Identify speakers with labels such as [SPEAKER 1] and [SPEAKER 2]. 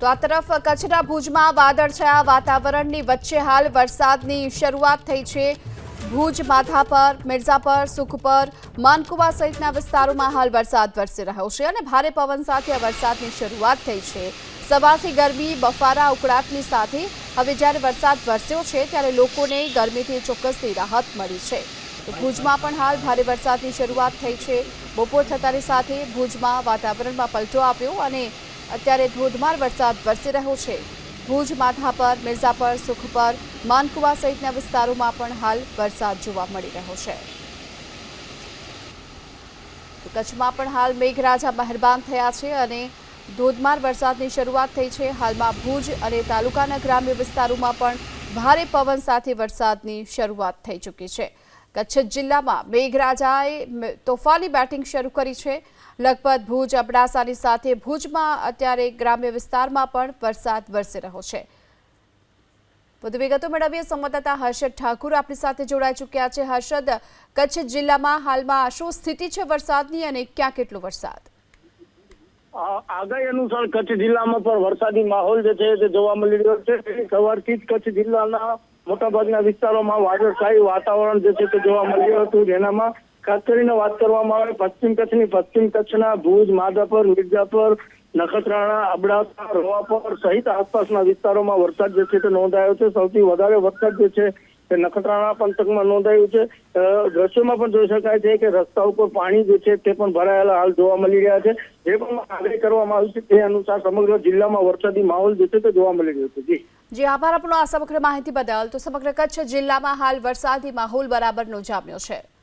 [SPEAKER 1] તો આ તરફ કચ્છના ભુજમાં વાદળછાયા વાતાવરણની વચ્ચે હાલ વરસાદની શરૂઆત થઈ છે. ભુજ માથાપર મિર્ઝાપર, સુખપર, માનકુવા સહિતના વિસ્તારોમાં હાલ વરસાદ વરસી રહ્યો છે અને ભારે પવન સાથે આ વરસાદની શરૂઆત થઈ છે. સવારથી ગરમી, બફારા, ઉકળાટની સાથે હવે જ્યારે વરસાદ વરસ્યો છે ત્યારે લોકોને ગરમીથી ચોક્કસથી રાહત મળી છે. ભુજમાં પણ હાલ ભારે વરસાદની શરૂઆત થઈ છે. બપોર થતાની સાથે ભુજમાં વાતાવરણમાં પલટો આવ્યો અને અત્યારે ધોધમાર વરસાદ વરસી રહ્યો છે. ભુજ, માધાપર, મિર્ઝાપર, સુખપર, માનકુવા સહિતના વિસ્તારોમાં પણ હાલ વરસાદ જોવા મળી રહ્યો છે. કચ્છમાં પણ હાલ મેઘરાજા મહેરબાન થયા છે અને ધોધમાર વરસાદની શરૂઆત થઈ છે. હાલમાં ભુજ અને તાલુકાના ગ્રામ્ય વિસ્તારોમાં પણ ભારે પવન સાથે વરસાદની શરૂઆત થઈ ચૂકી છે. કચ્છ જિલ્લામાં મેઘરાજાએ તોફાની બેટિંગ શરૂ કરી છે. લગભગ ભુજ, અબડાસાની સાથે ભુજમાં અત્યારે ગ્રામ્ય વિસ્તારમાં પણ વરસાદ વરસી રહ્યો છે. વધુ વિગતો મેળવીએ. સંવાદદાતા હર્ષદ ઠાકુર આપણી સાથે જોડાઈ ચૂક્યા છે. હર્ષદ, કચ્છ જિલ્લામાં હાલમાં શું સ્થિતિ છે વરસાદની અને ક્યાં કેટલો વરસાદ?
[SPEAKER 2] આગાહી અનુસાર કચ્છ જિલ્લામાં પણ વરસાદી માહોલ જે છે તે જોવા મળી રહ્યો છે. સવારથી જ કચ્છ જિલ્લાના મોટાભાગના વિસ્તારોમાં વાદળછાયું વાતાવરણ જે છે તે જોવા મળ્યું હતું. જેનામાં ખાસ કરીને વાત કરવામાં આવે, પશ્ચિમ કચ્છની પશ્ચિમ કચ્છના ભુજ, માધાપર મિર્જાપર નખત્રાણા, અબડાસા રોવાપર સહિત આસપાસના વિસ્તારોમાં વરસાદ જે છે તે નોંધાયો છે. સૌથી વધારે વરસાદ જે છે તે નખત્રાણા પંથકમાં નોંધાયું છે. દ્રશ્યોમાં પણ જોઈ શકાય છે કે રસ્તા ઉપર પાણી જે છે તે પણ ભરાયેલા હાલ જોવા મળી રહ્યા છે. જે પણ આગાહી કરવામાં આવી છે તે અનુસાર સમગ્ર જિલ્લામાં વરસાદી માહોલ જે છે તે જોવા મળી રહ્યો છે. જી.
[SPEAKER 1] જે, આભાર આપણો આ સમગ્ર માહિતી બદલ. તો સમગ્ર કચ્છ જિલ્લામાં હાલ વરસાદી માહોલ બરાબરનો જામ્યો છે.